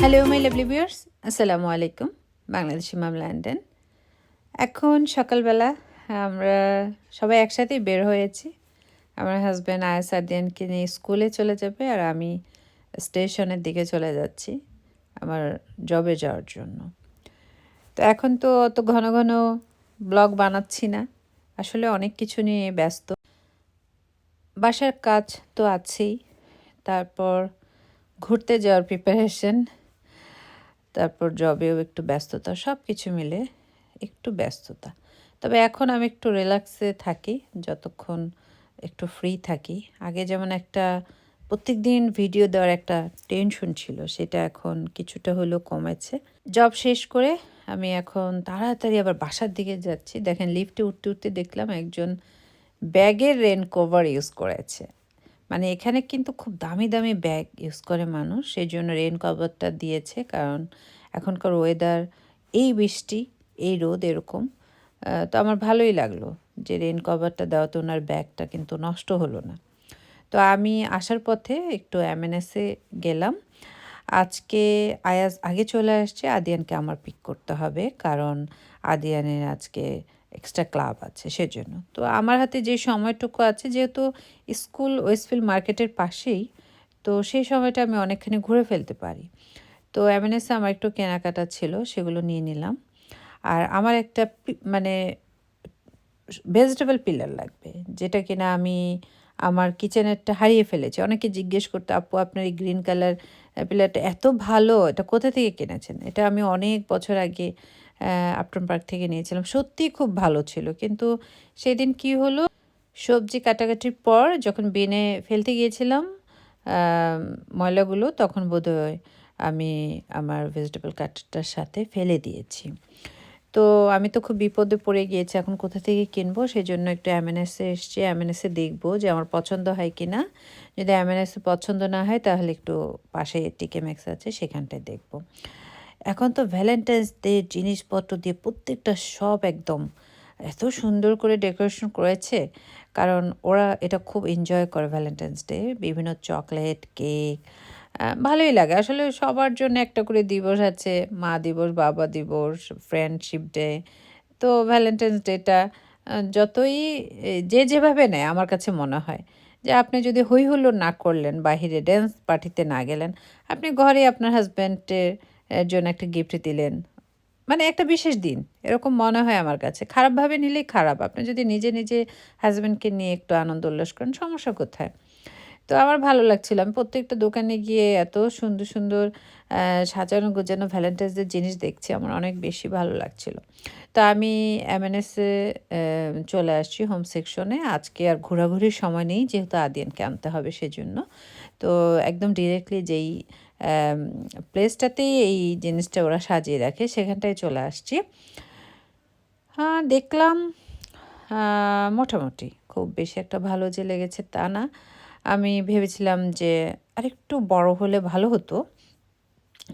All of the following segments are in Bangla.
Hello my lovely viewers আসসালামু আলাইকুম বাংলাদেশি মাম লন্ডন এখন সকালবেলা আমরা সবাই একসাথেই বের হয়েছি। আমার হাজব্যান্ড আয়াস আদিয়ানকে নিয়ে স্কুলে চলে যাবে আর আমি স্টেশনের দিকে চলে যাচ্ছি আমার জবে যাওয়ার জন্য। তো এখন তো অত ঘন ঘন ব্লগ বানাচ্ছি না। আসলে অনেক কিছু নিয়ে ব্যস্ত। বাসার কাজ তো আছেই। তারপর ঘুরতে যাওয়ার প্রিপারেশন তারপর জবেও একটু ব্যস্ততা সব কিছু মিলে একটু ব্যস্ততা। তবে এখন আমি একটু রিল্যাক্সে থাকি, যতক্ষণ একটু ফ্রি থাকি। আগে যেমন একটা প্রত্যেক দিন ভিডিও দেওয়ার একটা টেনশন ছিল, সেটা এখন কিছুটা হলেও কমেছে। জব শেষ করে আমি এখন তাড়াতাড়ি আবার বাসার দিকে যাচ্ছি। দেখেন লিফটে উঠতে উঠতে দেখলাম একজন ব্যাগের রেন কভার ইউজ করেছে। মানে এখানে কিন্তু খুব দামি দামি ব্যাগ ইউজ করে মানুষ। সেই জন্য রেন কভারটা দিয়েছে কারণ এখনকার ওয়েদার এই বৃষ্টি, এই রোদ এরকম। তো আমার ভালোই লাগল যে রেন কভারটা দেওয়াতে ওনার ব্যাগটা কিন্তু নষ্ট হলো না। তো আমি আসার পথে একটু এমএনএসে গেলাম। আজকে আয়াজ আগে চলে আসছে, আদিয়ানকে আমার পিক করতে হবে। কারণ আদিয়ানের আজকে এক্সট্রা ক্লাব আছে সেজন্য। তো আমার হাতে যে সময়টুকু আছে, যেহেতু স্কুল ওয়েস্টফিল্ড মার্কেটের পাশেই, তো সেই সময়টা আমি অনেকখানি ঘুরে ফেলতে পারি। তো এমএনএসে আমার একটু কেনাকাটা ছিল, সেগুলো নিয়ে নিলাম। আর আমার একটা মানে ভেজিটেবল পিলার লাগবে, যেটা কিনা আমি আমার কিচেনেরটা হারিয়ে ফেলেছি। অনেকে জিজ্ঞেস করতো, আপু, আপনার এই গ্রিন কালার পিলারটা এত ভালো, এটা কোথা থেকে কিনেছেন? এটা আমি অনেক বছর আগে আপটন পার্ক থেকে নিয়েছিলাম। সত্যিই খুব ভালো ছিল। কিন্তু সেদিন কি হলো? সবজি কাটাকাটির পর যখন বেনে ফেলতে গিয়েছিলাম ময়লাগুলো, তখন বোধহয় আমি আমার ভেজিটেবল কাটারটার সাথে ফেলে দিয়েছি। তো আমি তো খুব বিপদে পড়ে গিয়েছি, এখন কোথা থেকে কিনবো? সেই জন্য একটু এমএনএসে এসছি এমএনএসে দেখব যে আমার পছন্দ হয় কি না যদি এমএনএসে পছন্দ না হয়, তাহলে একটু পাশে টিকে ম্যাক্স আছে, সেখানটায় দেখব। এখন তো ভ্যালেন্টাইন্স ডে জিনিসপত্র দিয়ে প্রত্যেকটা সব একদম এত সুন্দর করে ডেকোরেশন করেছে। কারণ ওরা এটা খুব এনজয় করে ভ্যালেন্টাইন্স ডে বিভিন্ন চকলেট কেক ভালোই লাগে। আসলে সবার জন্য একটা করে দিবস আছে, মা দিবস, বাবা দিবস ফ্রেন্ডশিপ ডে তো ভ্যালেন্টাইন্স ডেটা যতই যে যেভাবে নেয়, আমার কাছে মনে হয় যে আপনি যদি হই হুল্লোড় না করলেন বাহিরে ড্যান্স পার্টিতে না গেলেন, আপনি ঘরে আপনার হাজব্যান্ডের জন্য একটা গিফট দিলেন। মানে একটা বিশেষ দিন, এরকম মনে হয় আমার কাছে। খারাপভাবে নিলেই খারাপ, আপনি যদি নিজে নিজে হাজব্যান্ডকে নিয়ে একটু আনন্দ উল্লাস করেন, সমস্যা কোথায়? তো আমার ভালো লাগছিল, আমি প্রত্যেকটা দোকানে গিয়ে এত সুন্দর সুন্দর সাজানো গোছানো ভ্যালেন্টাইন্সদের জিনিস দেখছি, আমার অনেক বেশি ভালো লাগছিল। তো আমি এমএনএসে চলে আসছি হোম সেকশনে আজকে আর ঘোরাঘুরির সময় নেই, যেহেতু আদিয়ানকে আনতে হবে সেজন্য। তো একদম ডিরেক্টলি যেই প্লেসটাতেই এই জিনিসটা ওরা সাজিয়ে রাখে, সেখানটায় চলে আসছি। দেখলাম মোটামুটি খুব বেশি একটা ভালো যে লেগেছে তা না। আমি ভেবেছিলাম যে আরেকটু বড় হলে ভালো হতো।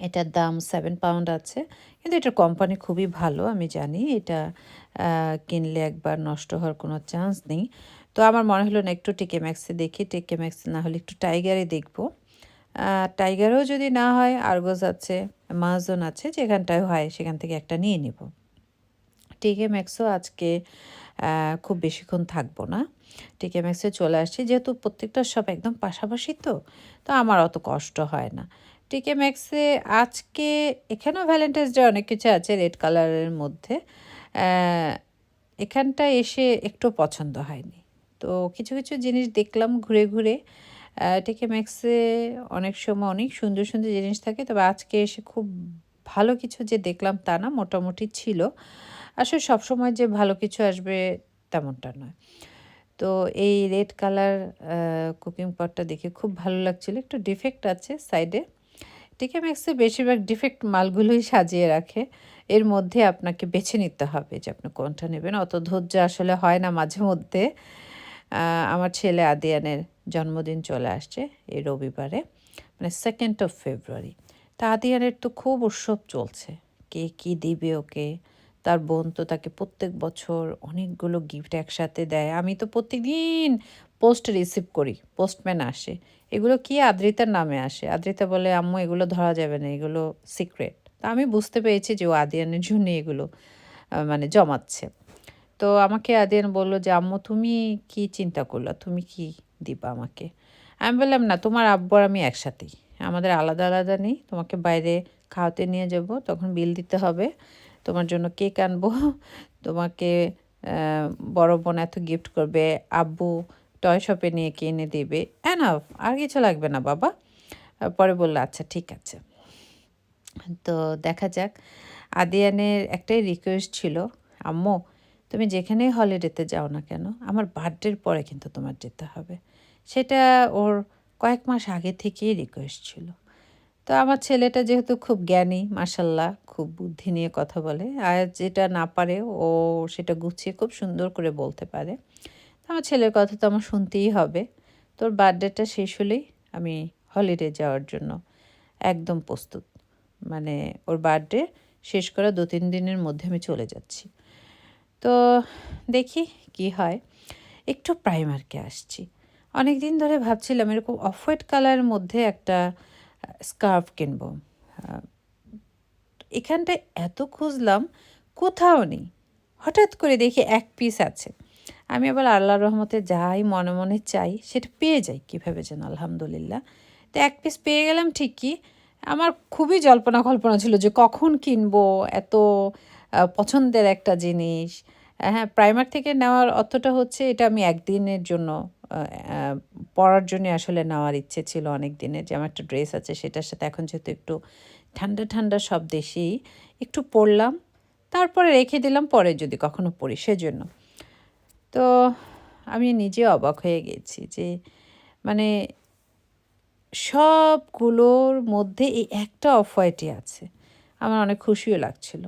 এটার দাম সেভেন পাউন্ড আছে, কিন্তু এটার কোম্পানি খুবই ভালো, আমি জানি। এটা কিনলে একবার নষ্ট হওয়ার কোনো চান্স নেই। তো আমার মনে হলো না একটু টেকে ম্যাক্সে দেখি টেকে ম্যাক্স না হলে একটু টাইগারে দেখব। টাইগারও যদি না হয় আরগোজ আছে মাজন আছে, যেখানটায় হয়, সেখান থেকে একটা নিয়ে নিব। টিকে ম্যাক্সও আজকে খুব বেশিক্ষণ থাকব না। টিকে ম্যাক্সে চলে আসছি, যেহেতু প্রত্যেকটা সব একদম পাশাপাশি তো তো আমার অত কষ্ট হয় না। টিকে ম্যাক্সে আজকে এখানেও ভ্যালেন্টাইন্স ডে অনেক কিছু আছে রেড কালারের মধ্যে। এখানটা এসে একটু পছন্দ হয়নি। তো কিছু কিছু জিনিস দেখলাম ঘুরে ঘুরে। টিকে ম্যাক্সে অনেক সময় অনেক সুন্দর সুন্দর জিনিস থাকে, তবে আজকে এসে খুব ভালো কিছু যে দেখলাম তা না, মোটামুটি ছিল। আসলে সবসময় যে ভালো কিছু আসবে তেমনটা নয়। তো এই রেড কালার কুকিং পটটা দেখে খুব ভালো লাগছিল। একটু ডিফেক্ট আছে সাইডে। টিকে ম্যাক্সে বেশিরভাগ ডিফেক্ট মালগুলোই সাজিয়ে রাখে। এর মধ্যে আপনাকে বেছে নিতে হবে যে আপনি কোনটা নেবেন। অত ধৈর্য আসলে হয় না মাঝে মধ্যে। আমার ছেলে আদিয়ানের জন্মদিন চলে আসছে এই রবিবারে মানে সেকেন্ড অফ ফেব্রুয়ারি তা আদিয়ানের তো খুব উৎসব চলছে। কে কী দিবে ওকে? তার বোন তো তাকে প্রত্যেক বছর অনেকগুলো গিফট একসাথে দেয়। আমি তো প্রত্যেকদিন পোস্ট রিসিভ করি পোস্টম্যান আসে। এগুলো কি আদ্রিতার নামে আসে? আদ্রিতা বলে, আম্মু, এগুলো ধরা যাবে না, এগুলো সিক্রেট তা আমি বুঝতে পেরেছি যে ও আদিয়ানের জন্য এগুলো মানে জমাচ্ছে। তো আমাকে আদিয়ান বলল যে, আম্মু, তুমি কি চিন্তা করলা? তুমি কি দিবা আমাকে? আমি বললাম, না, তোমার আব্বু আর আমি একসাথেই। আমাদের আলাদা আলাদা নেই। তোমাকে বাইরে খাওয়াতে নিয়ে যাব, তখন বিল দিতে হবে। তোমার জন্য কেক আনব। তোমাকে বড় বোন এত গিফট করবে। আব্বু টয় শপে নিয়ে কিনে দেবে। এনাফ আর কিছু লাগবে না, বাবা। পরে বলল আচ্ছা ঠিক আছে। তো দেখা যাক। আদিয়ানের একটাই রিকোয়েস্ট ছিল, আম্মু তুমি যেখানেই হলিডেতে যাও না কেন, আমার বার্থডের পরে কিন্তু তোমার যেতে হবে। সেটা ওর কয়েক মাস আগে থেকেই রিকোয়েস্ট ছিল। তো আমার ছেলেটা যেহেতু খুব জ্ঞানী মাসাল্লাহ খুব বুদ্ধি নিয়ে কথা বলে, আর যেটা না পারে ও সেটা গুছিয়ে খুব সুন্দর করে বলতে পারে। তো আমার ছেলের কথা তো আমার শুনতেই হবে। তোর বার্থডেটা শেষ হলেই আমি হলিডে যাওয়ার জন্য একদম প্রস্তুত। মানে ওর বার্থডে শেষ করা দু তিন দিনের মধ্যে আমি চলে যাচ্ছি। তো দেখি কি হয়। একটু প্রাইমারকে আসছি। অনেক দিন ধরে ভাবছিলাম এরকম অফ হোয়াইট কালারের মধ্যে একটা স্কার্ফ কিনবো। এখানটায় এত খুঁজলাম, কোথাও নেই। হঠাৎ করে দেখি এক পিস আছে। আমি আবার আল্লাহর রহমতে যাই, মনে মনে চাই, সেটা পেয়ে যাই কীভাবে যেন, আলহামদুলিল্লাহ। তো এক পিস পেয়ে গেলাম ঠিকই। আমার খুবই জল্পনা কল্পনা ছিল যে কখন কিনবো, এত পছন্দের একটা জিনিস। হ্যাঁ প্রাইমার থেকে নেওয়ার অর্থটা হচ্ছে এটা আমি একদিনের জন্য পরার জন্য আসলে নেওয়ার ইচ্ছে ছিল অনেক দিনের যে আমার একটা ড্রেস আছে সেটার সাথে এখন যেহেতু একটু ঠান্ডা ঠান্ডা সব দেশেই একটু পরলাম, তারপরে রেখে দিলাম, পরে যদি কখনো পরি সেজন্য। তো আমি নিজে অবাক হয়ে গেছি যে মানে সবগুলোর মধ্যে এই একটা অফ হোয়াইটই আছে। আমার অনেক খুশিও লাগছিল।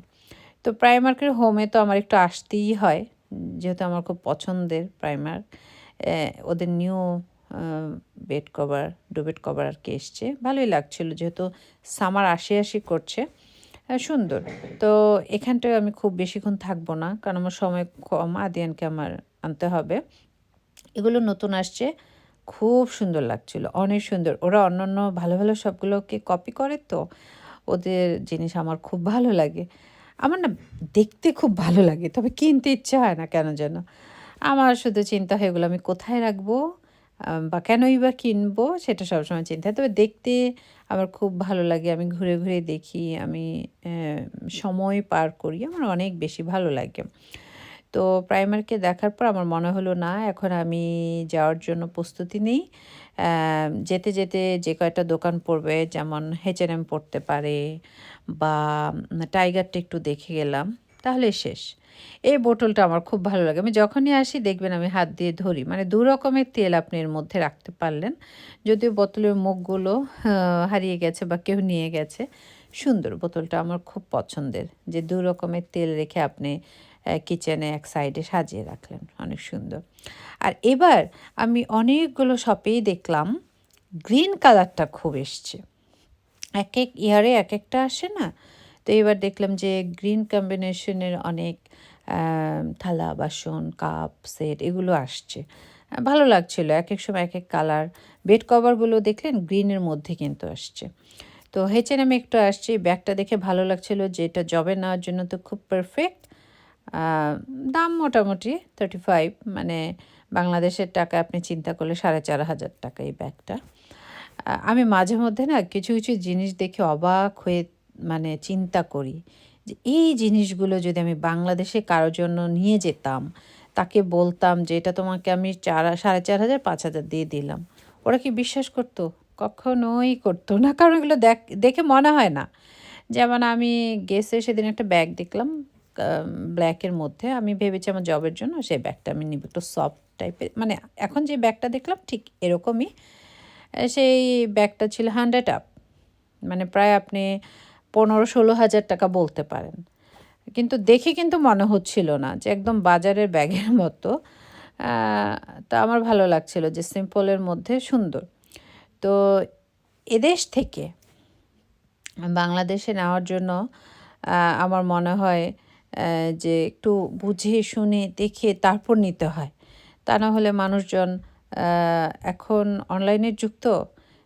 তো প্রাইমার্কের হোমে তো আমার একটু আসতেই হয়, যেহেতু আমার খুব পছন্দের প্রাইমার ওদের নিউ বেড কভার ডুবেড কভার আর কি এসছে। ভালোই লাগছিল, যেহেতু সামার আসে আসি করছে। সুন্দর। তো এখানটায় আমি খুব বেশিক্ষণ থাকব না, কারণ আমার সময় কম, আদিয়ানকে আমার আনতে হবে। এগুলো নতুন আসছে, খুব সুন্দর লাগছিল, অনেক সুন্দর। ওরা অন্যান্য ভালো ভালো সবগুলোকে কপি করে তো, ওদের জিনিস আমার খুব ভালো লাগে। আমার না দেখতে খুব ভালো লাগে, তবে কিনতে ইচ্ছে হয় না কেন যেন। আমার শুধু চিন্তা হয় এগুলো আমি কোথায় রাখব বা কেনই বা কিনবো, সেটা সবসময় চিন্তা হয়। তবে দেখতে আমার খুব ভালো লাগে, আমি ঘুরে ঘুরে দেখি, আমি সময় পার করি, আমার অনেক বেশি ভালো লাগে। তো প্রাইমারকে দেখার পর আমার মনে হলো, না, এখন আমি যাওয়ার জন্য প্রস্তুতি নেই। যেতে যেতে যে কয়টা দোকান পড়বে, যেমন হেচেনএম পড়তে পারে বা টাইগারটা একটু দেখে গেলাম, তাহলে শেষ। এই বোতলটা আমার খুব ভালো লাগে। আমি যখনই আসি, দেখবেন আমি হাত দিয়ে ধরি। মানে দু রকমের তেল আপনি এর মধ্যে রাখতে পারলেন। যদিও বোতলের মুখগুলো হারিয়ে গেছে বা কেউ নিয়ে গেছে, সুন্দর বোতলটা আমার খুব পছন্দের। যে দু রকমের তেল রেখে আপনি কিচেনে এক সাইডে সাজিয়ে রাখলেন। অনেক সুন্দর। আর এবার আমি অনেকগুলো শপেই দেখলাম। গ্রিন কালারটা খুব এসছে। এক এক ইয়ারে এক একটা আসে না? তো এবার দেখলাম যে গ্রিন কম্বিনেশনের অনেক থালা, বাসন কাপ সেট এগুলো আসছে। ভালো লাগছিল। এক এক সময় এক এক কালার বেড কভারগুলো দেখলেন গ্রিনের মধ্যে কিন্তু আসছে। তো হেচেন একটু আসছি। ব্যাগটা দেখে ভালো লাগছিল যে এটা জবে নেওয়ার জন্য তো খুব পারফেক্ট দাম মোটামুটি থার্টি ফাইভ মানে বাংলাদেশের টাকা আপনি চিন্তা করলে সাড়ে চার হাজার টাকা এই ব্যাগটা। আমি মাঝে মধ্যে না কিছু কিছু জিনিস দেখে অবাক হয়ে মানে চিন্তা করি যে এই জিনিসগুলো যদি আমি বাংলাদেশে কারোর জন্য নিয়ে যেতাম, তাকে বলতাম যে এটা তোমাকে আমি চার, সাড়ে চার হাজার, পাঁচ হাজার দিয়ে দিলাম, ওরা কি বিশ্বাস করতো? কখনোই করতো না। কারণ এগুলো দেখ, দেখে মনে হয় না। যেমন আমি গেছে সেদিন একটা ব্যাগ দেখলাম ব্ল্যাকের মধ্যে আমি ভেবেছি আমার জবের জন্য সেই ব্যাগটা আমি নিব। একটু সফট টাইপের মানে এখন যে ব্যাগটা দেখলাম ঠিক এরকমই। সেই ব্যাগটা ছিল হান্ড্রেড আপ মানে প্রায় আপনি পনেরো ষোলো হাজার টাকা বলতে পারেন। কিন্তু দেখে কিন্তু মনে হচ্ছিল না যে একদম বাজারের ব্যাগের মতো। তা আমার ভালো লাগছিল যে সিম্পলের মধ্যে সুন্দর। তো এদেশ থেকে বাংলাদেশে নেওয়ার জন্য আমার মনে হয় যে একটু বুঝে, শুনে, দেখে তারপর নিতে হয়। তা না হলে মানুষজন এখন অনলাইনের যুক্ত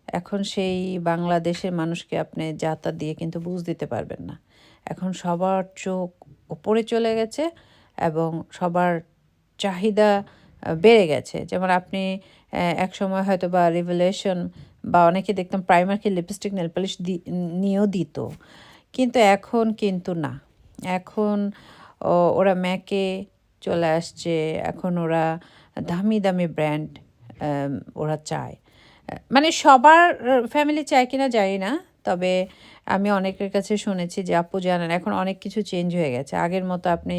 এখন সেই বাংলাদেশের মানুষকে আপনি যাতা দিয়ে কিন্তু বুঝ দিতে পারবেন না। এখন সবার চোখ ওপরে চলে গেছে এবং সবার চাহিদা বেড়ে গেছে। যেমন আপনি এক সময় হয়তো বা রিভেলেশন বা অনেকে দেখতাম প্রাইমারকে লিপস্টিক নেল পালিশ নিয়েও দিত। কিন্তু এখন কিন্তু না। এখন ওরা ম্যাকে চলে আসছে। এখন ওরা দামি দামি ব্র্যান্ড ওরা চায়। মানে সবার ফ্যামিলি চায় কিনা জানি না, তবে আমি অনেকের কাছে শুনেছি যে, আপু, জানেন, এখন অনেক কিছু চেঞ্জ হয়ে গেছে। আগের মতো আপনি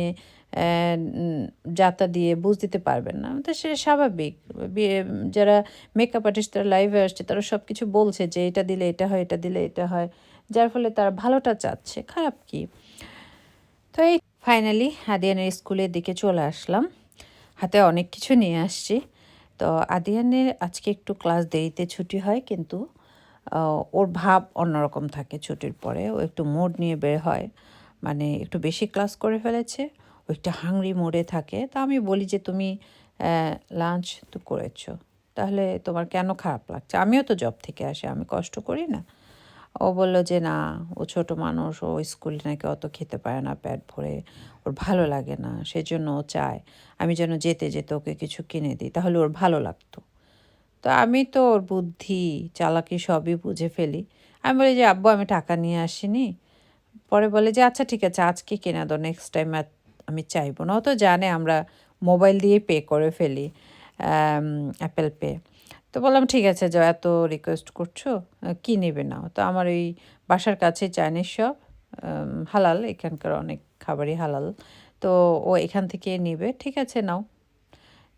যাতা দিয়ে বুঝ দিতে পারবেন না। তো সে স্বাভাবিক। যারা মেকআপ আর্টিস্ট তারা লাইভে আসছে, তারা সব কিছু বলছে যে, এটা দিলে এটা হয়, এটা দিলে এটা হয়। যার ফলে তারা ভালোটা চাচ্ছে। খারাপ কি? তো এই ফাইনালি আদিয়ানের স্কুলের দিকে চলে আসলাম। হাতে অনেক কিছু নিয়ে আসছি। তো আদিয়ানের আজকে একটু ক্লাস দেরিতে ছুটি হয় কিন্তু ওর ভাব অন্যরকম থাকে ছুটির পরে। ও একটু মোড নিয়ে বের হয় মানে একটু বেশি ক্লাস করে ফেলেছে। ও একটু হাংরি মোডে থাকে। তা আমি বলি যে তুমি লাঞ্চ তো করেছ। তাহলে তোমার কেন খারাপ লাগছে? আমিও তো জব থেকে আসি, আমি কষ্ট করি না। ও বলল যে, না, ও ছোট মানুষ, ও স্কুলে নাকি অত খেতে পারে না পেট ভরে, ওর ভালো লাগে না, সেজন্য ও চায় আমি যেন যেতে যেতে ওকে কিছু কিনে দিই, তাহলে ওর ভালো লাগতো। তো আমি তো ওর বুদ্ধি, চালাকি সবই বুঝে ফেলি। আমি বলি যে, আব্বু, আমি টাকা নিয়ে আসিনি। পরে বলে যে আচ্ছা ঠিক আছে, আজকে কিনে দাও নেক্সট টাইম আমি চাইব। না, ও তো জানে, আমরা মোবাইল দিয়ে পে করে ফেলি অ্যাপেল পে তো বললাম, ঠিক আছে, যাও, এত রিকোয়েস্ট করছ কি নেবে নাও? তো আমার ওই বাসার কাছে চাইনিজ শপ হালাল, এখানকার অনেক খাবারই হালাল। তো ও এখান থেকে নেবে, ঠিক আছে, নাও।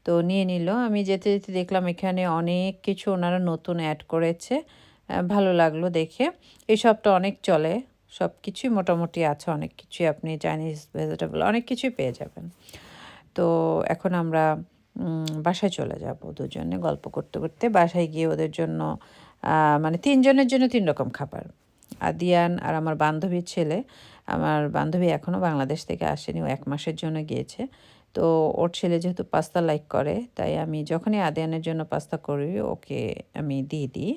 তো নিয়ে নিল। আমি যেতে যেতে দেখলাম এখানে অনেক কিছু ওনারা নতুন অ্যাড করেছে ভালো লাগল দেখে। এই অনেক চলে সব কিছুই মোটামুটি আছে, অনেক কিছুই আপনি চাইনিজ ভেজিটেবল অনেক কিছুই পেয়ে যাবেন। তো এখন আমরা বাসায় চলে যাব দুজনে গল্প করতে করতে। বাসায় গিয়ে ওদের জন্য মানে তিনজনের জন্য তিন রকম খাবার। আদিয়ান আর আমার বান্ধবীর ছেলে। আমার বান্ধবী এখনও বাংলাদেশ থেকে আসেনি, ও এক মাসের জন্য গিয়েছে। তো ওর ছেলে যেহেতু পাস্তা লাইক করে, তাই আমি যখনই আদিয়ানের জন্য পাস্তা করি, ওকে আমি দিয়ে দিই।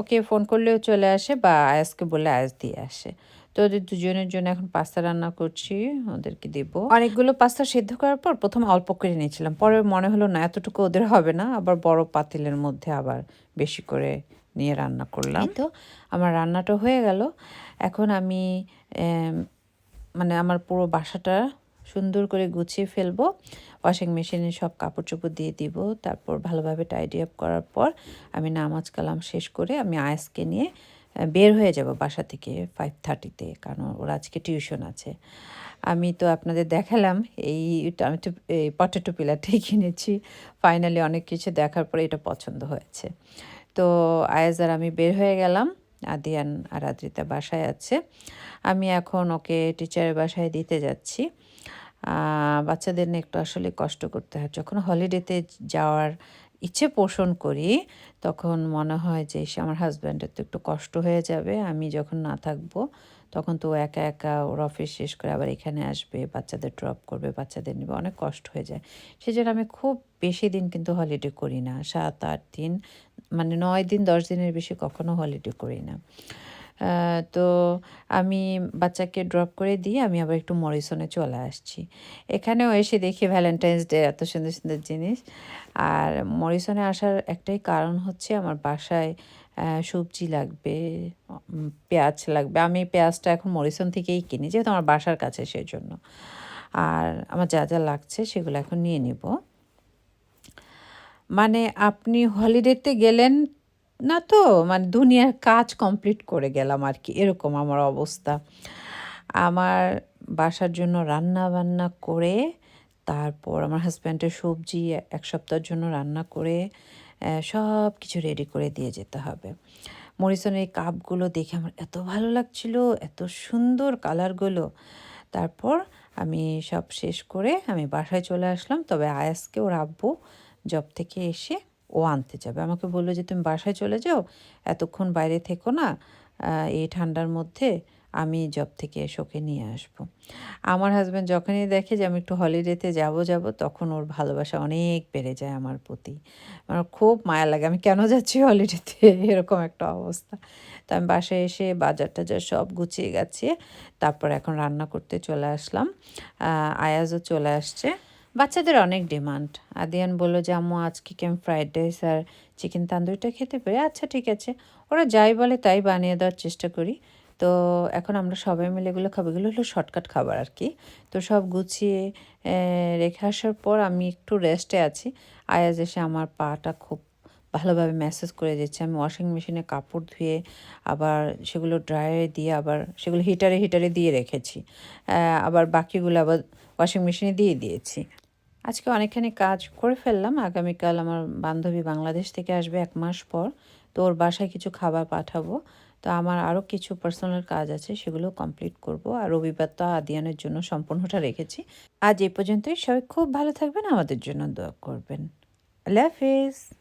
ওকে ফোন করলেও চলে আসে বা আয়াসকে বলে আয়াস দিয়ে আসে। তো ওদের দুজনের জন্য এখন পাস্তা রান্না করছি ওদেরকে দেব। অনেকগুলো পাস্তা সেদ্ধ করার পর প্রথমে অল্প করে নিয়েছিলাম। পরে মনে হলো না এতটুকু ওদের হবে না। আবার বড় পাতিলের মধ্যে আবার বেশি করে নিয়ে রান্না করলাম। তো। আমার রান্নাটা হয়ে গেল। এখন আমি মানে আমার পুরো বাসাটা সুন্দর করে গুছিয়ে ফেলব। ওয়াশিং মেশিনে সব কাপড় চোপড় দিয়ে দিব। তারপর ভালোভাবে টাইডি আপ করার পর আমি নামাজ কালাম শেষ করে আমি আয়াসকে নিয়ে বের হয়ে যাব বাসা থেকে ফাইভ থার্টিতে কারণ ওর আজকে টিউশন আছে। আমি তো আপনাদের দেখালাম, এই টমেটো এই পটেটো পিলারটাই কিনেছি। ফাইনালি অনেক কিছু দেখার পরে এটা পছন্দ হয়েছে। তো আয়াজ আর আমি বের হয়ে গেলাম, আদিয়ান আর আদ্রিতা বাসায় আছে। আমি এখন ওকে টিচারের বাসায় দিতে যাচ্ছি। বাচ্চাদের নিয়ে একটু আসলে কষ্ট করতে হয়। যখন হলিডেতে যাওয়ার ইচ্ছে পোষণ করি, তখন মনে হয় যে আমার হাজব্যান্ডের তো একটু কষ্ট হয়ে যাবে, আমি যখন না থাকব, তখন তো একা একা ওর অফিস শেষ করে আবার এখানে আসবে, বাচ্চাদের ড্রপ করবে, বাচ্চাদের নেবে, অনেক কষ্ট হয়ে যায়। সেই জন্য আমি খুব বেশি দিন কিন্তু হলিডে করি না, সাত, আট দিন মানে নয় দিন, দশ দিনের বেশি কখনো হলিডে করি না। তো আমি বাচ্চাকে ড্রপ করে দিয়ে আমি আবার একটু মরিসনে চলে আসছি। এখানেও এসে দেখি ভ্যালেন্টাইন্স ডে এত সুন্দর সুন্দর জিনিস। আর মরিসনে আসার একটাই কারণ হচ্ছে আমার বাসায় সবজি লাগবে পেঁয়াজ লাগবে। আমি পেঁয়াজটা এখন মরিসন থেকেই কিনি, যেহেতু আমার বাসার কাছে সেই জন্য আর আমার যা যা লাগছে সেগুলো এখন নিয়ে নিব। মানে আপনি হলিডেতে গেলেন না তো মানে দুনিয়ার কাজ কমপ্লিট করে গেলাম আর কি, এরকম আমার অবস্থা। আমার বাসার জন্য রান্না বান্না করে, তারপর আমার হাজব্যান্ডের সবজি এক সপ্তাহের জন্য রান্না করে সব কিছু রেডি করে দিয়ে যেতে হবে। মরিসনের এই কাপগুলো দেখে আমার এত ভালো লাগছিল, এত সুন্দর কালারগুলো তারপর আমি সব শেষ করে আমি বাসায় চলে আসলাম, তবে আয়াসকে ওর আব্বু জব থেকে এসে ও আনতে যাবে। আমাকে বলল যে, তুমি বাসায় চলে যাও, এতক্ষণ বাইরে থেকো না এই ঠান্ডার মধ্যে আমি জব থেকে এসে নিয়ে আসব। আমার হাজব্যান্ড যখনই দেখে যে, আমি একটু হলিডেতে যাব যাব, তখন ওর ভালোবাসা অনেক বেড়ে যায় আমার প্রতি। আমার খুব মায়া লাগে, আমি কেন যাচ্ছি হলিডেতে এরকম একটা অবস্থা। তো আমি বাসায় এসে বাজার টাজার সব গুছিয়ে গাছিয়ে তারপর এখন রান্না করতে চলে আসলাম। আয়াজও চলে আসছে। বাচ্চাদের অনেক ডিমান্ড। আদিয়ান বলল যে, আম্মু, আজকে কেম ফ্রাইড রাইস আর চিকেন তান্দুরিটা খেতে পারি আচ্ছা ঠিক আছে। ওরা যাই বলে তাই বানিয়ে দেওয়ার চেষ্টা করি। তো এখন আমরা সবাই মিলে এগুলো খাব। এগুলো হলো শর্টকাট খাবার আর কি। তো সব গুছিয়ে রেখে আসার পর আমি একটু রেস্টে আছি। আয়াজ এসে আমার পাটা খুব ভালোভাবে ম্যাসেজ করে দিচ্ছে। আমি ওয়াশিং মেশিনে কাপড় ধুয়ে আবার সেগুলো ড্রায়ারে দিয়ে আবার সেগুলো হিটারে হিটারে দিয়ে রেখেছি। আবার বাকিগুলো আবার ওয়াশিং মেশিনে দিয়ে দিয়েছি। আজকে অনেকখানি কাজ করে ফেললাম। আগামীকাল আমার বান্ধবী বাংলাদেশ থেকে আসবে এক মাস পর। তো ওর বাসায় কিছু খাবার পাঠাবো। তো আমার আরও কিছু পার্সোনাল কাজ আছে, সেগুলো কমপ্লিট করব। আর রবিবার তো আদিয়ানের জন্য সম্পূর্ণটা রেখেছি। আজ এই পর্যন্তই। সবাই খুব ভালো থাকবেন। আমাদের জন্য দোয়া করবেন। আল্লাহ হাফিজ।